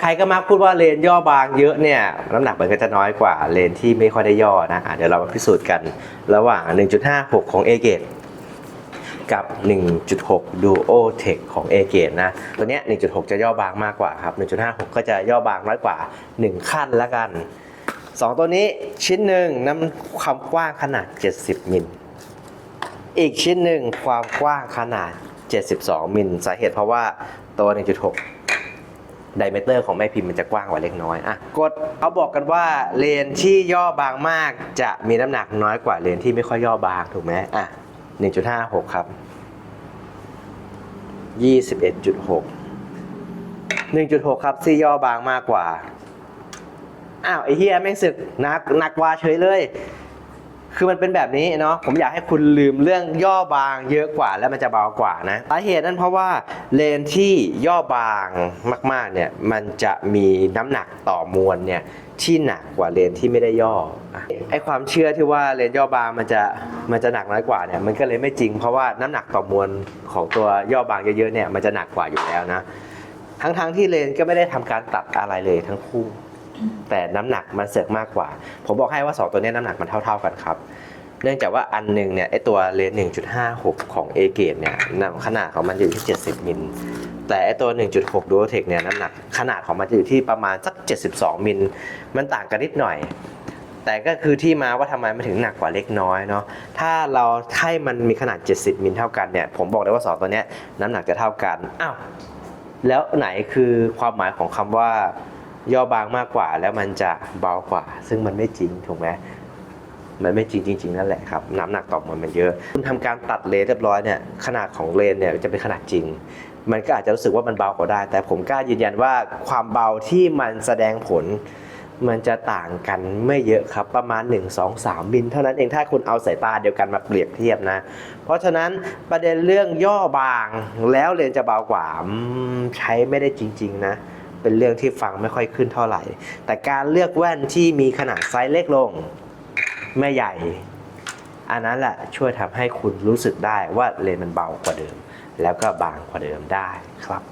ใครๆก็มักพูดว่าเลนย่อบางเยอะเนี่ยน้ำหนักมันก็จะน้อยกว่าเลนที่ไม่ค่อยได้ย่อนะอะเดี๋ยวเรามาพิสูจน์กันระหว่าง 1.56 ของ a g a t e กับ 1.6 Duo Tech ของ a g a t e นะ ตัวเนี้ย 1.6 จะย่อบางมากกว่าครับ 1.56 ก็จะย่อบางน้อยกว่า 1 ขั้นละกัน 2 ตัวนี้ชิ้นหนึ่งน้ำความกว้างขนาด 70 มิล อีกชิ้นหนึ่งความกว้างขนาด 72 มิล สาเหตุเพราะว่าตัว 1.6 ดเมเตอร์ของแม่พิมพ์มันจะกว้างกว่าเล็กน้อยอะกดเอาบอกกันว่าเลนที่ย่อบางมากจะมีน้ำหนักน้อยกว่าเลนที่ไม่ค่อยย่อบางถูกไหมอะ1.56 ครับ 21.6 1.6 ครับซี่ย่อบางมากกว่า อ้าวไอ้เฮียแม่งสึกหนักหนักกว่าเฉยเลย คือมันเป็นแบบนี้เนาะผมอยากให้คุณลืมเรื่องย่อบางเยอะกว่าแล้วมันจะเบากว่านะสาเหตุนั้นเพราะว่าเลนที่ย่อบางมากๆเนี่ยมันจะมีน้ำหนักต่อมวลเนี่ยที่หนักกว่าเลนที่ไม่ได้ย่ออะไอความเชื่อที่ว่าเลนย่อบางมันจะมันจะหนักน้อยกว่าเนี่ยมันก็เลยไม่จริง เพราะว่าน้ำหนักต่อมวลของตัวย่อบางเยอะๆเนี่ยมันจะหนักกว่าอยู่แล้วนะทั้งๆที่เลนก็ไม่ได้ทำการตัดอะไรเลยทั้งคู่ แต่น้ำหนักมันเสือกมากกว่า ผมบอกให้ว่า 2 ตัวนี้น้ำหนักมันเท่า ๆกันครับ เนื่องจากว่าอันหนึ่งเนี่ยไอตัวเลน1.56 ของ a g a t e เนี่ยขนาดของมันอยู่ที่ 70 มิลแต่ไอตัว 1.6 Duotech เนี่ยน้ำหนักขนาดของมันจะอยู่ที่ประมาณสัก 72 มิลมันต่างกันนิดหน่อย แต่ก็คือที่มาว่าทำไมมันถึงหนักกว่าเล็กน้อยเนาะถ้าเราให้มันมีขนาด 70 มิลเท่ากันเนี่ยผมบอกเลยว่า 2 ตัวนี้น้ำหนักจะเท่ากันอ้าวแล้วไหนคือความหมายของคำว่า ย่อบางมากกว่า แล้วมันจะเบากว่า ซึ่งมันไม่จริงถูกไหมมันไม่จริงจริงๆนั่นแหละครับน้ำหนักต่อมวลมันเยอะ คุณทำการตัดเลนเรียบร้อยเนี่ยขนาดของเลนเนี่ยจะเป็นขนาดจริง มันก็อาจจะรู้สึกว่ามันเบากว่าได้ แต่ผมกล้ายืนยันว่าความเบาที่มันแสดงผล มันจะต่างกันไม่เยอะครับประมาณ 1 2 3บินเท่านั้นเองถ้าคุณเอาสายตาเดียวกันมาเปรียบเทียบนะ เพราะฉะนั้นประเด็นเรื่องย่อบางแล้วเลนจะเบากว่าใช้ไม่ได้จริง ๆ นะ เป็นเรื่องที่ฟังไม่ค่อยขึ้นเท่าไหร่ แต่การเลือกแว่นที่มีขนาดไซส์เล็กลงไม่ใหญ่ อันนั้นแหละช่วยทำให้คุณรู้สึกได้ว่าเลนส์มันเบากว่าเดิม แล้วก็บางกว่าเดิมได้ครับ